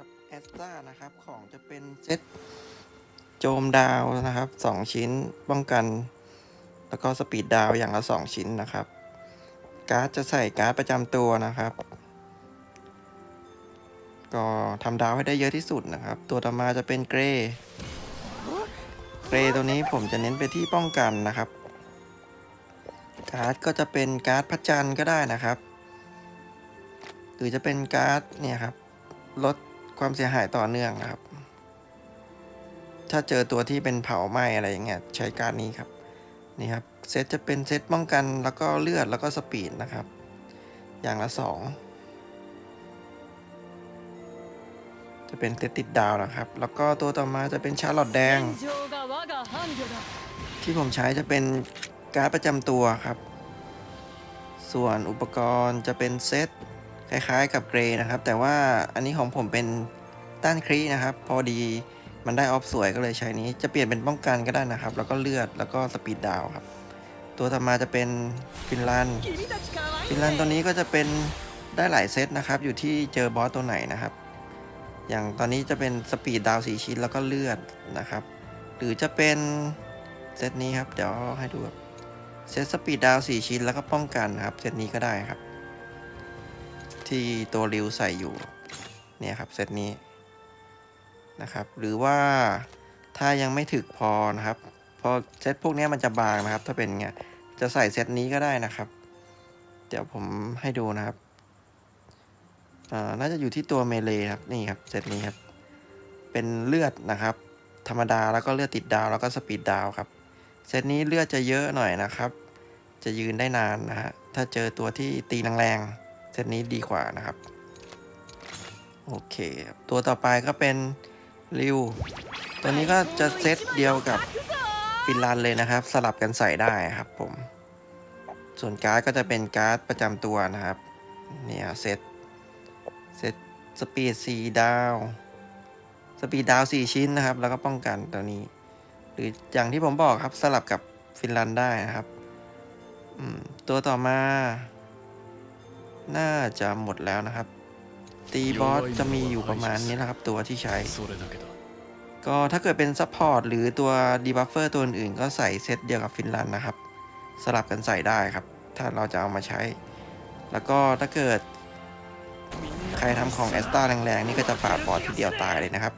นะครับแอสตานะครับของจะเป็นเซตโจมดาวนะครับสองชิ้นป้องกัน แล้วก็สปีดดาวอย่างละสองชิ้นนะครับ การ์ดจะใส่การ์ดประจำตัวนะครับ ก็ทำดาวให้ได้เยอะที่สุดนะครับ ตัวต่อมาจะเป็นเกรย์เกรย์ตัวนี้ผมจะเน้นไปที่ป้องกันนะครับ การ์ดก็จะเป็นการ์ดพระจันทร์ก็ได้นะครับ หรือจะเป็นการ์ดเนี่ยครับลด ความเสียหายต่อเนื่องนะครับ ถ้าเจอตัวที่เป็นเผาไหม้อะไรอย่างเงี้ยใช้การนี้ครับนี่ครับเซตจะเป็นเซตป้องกันแล้วก็เลือดแล้วก็สปีดนะครับ อย่างละ 2 จะเป็นเซตติดดาวนะครับ แล้วก็ตัวต่อมาจะเป็นชาลอตแดง ที่ผมใช้จะเป็นการ์ดประจำตัวครับ ส่วนอุปกรณ์จะเป็นเซตคล้ายๆกับเกรนะครับ แต่ว่าอันนี้ของผมเป็น ต้านครีนะครับ พอดีมันได้ออฟสวยก็เลยใช้นี้ จะเปลี่ยนเป็นป้องกันก็ได้นะครับ แล้วก็เลือดแล้วก็สปีดดาวครับ ตัวต่อมาจะเป็นฟินแลนด์ฟินแลนด์ตัวนี้ก็จะเป็นได้หลายเซตนะครับ อยู่ที่เจอบอสตัวไหนนะครับ อย่างตอนนี้จะเป็นสปีดดาวสีชิ้นแล้วก็เลือดนะครับ หรือจะเป็นเซตนี้ครับ เดี๋ยวให้ดูเซตสปีดดาวสี่ชิ้นแล้วก็ป้องกันครับ เซตนี้ก็ได้ครับ ที่ตัวริวใส่อยู่ เนี่ยครับ เซตนี้ นะครับ หรือว่าถ้ายังไม่ถึกพอนะครับ พอเซตพวกนี้มันจะบางนะครับ ถ้าเป็นเงี้ยจะใส่เซตนี้ก็ได้นะครับ เดี๋ยวผมให้ดูนะครับน่าจะอยู่ที่ตัวเมเลครับนี่ครับเซตนี้ครับ เป็นเลือดนะครับ ธรรมดาแล้วก็เลือดติดดาวแล้วก็สปีดดาวครับเซตนี้เลือดจะเยอะหน่อยนะครับ จะยืนได้นานนะฮะถ้าเจอตัวที่ตีแรงๆเซตนี้ดีกว่านะครับโอเคตัวต่อไปก็เป็น ริว ตัวนี้ก็จะเซตเดียวกับฟินลันเลยนะครับ สลับกันใส่ได้ครับผม ส่วนการ์ดก็จะเป็นการ์ดประจำตัวนะครับ เนี่ยเซตเซตสปีดสีดาวสปีดดาวสี่ชิ้นนะครับ แล้วก็ป้องกันตัวนี้ หรืออย่างที่ผมบอกครับสลับกับฟินแลนด์ได้นะครับตัวต่อมา น่าจะหมดแล้วนะครับ ตีบอสจะมีอยู่ประมาณนี้นะครับ ตัวที่ใช้ ก็ถ้าเกิดเป็นซัพพอร์ตหรือตัวดีบัฟเฟอร์ตัวอื่นก็ใส่เซตเดียวกับฟินแลนด์นะครับ สลับกันใส่ได้ครับ ถ้าเราจะเอามาใช้ แล้วก็ถ้าเกิด ใครทำของแอสตาแรงๆ นี่ก็จะปาดบอสทีเดียวตายเลยนะครับ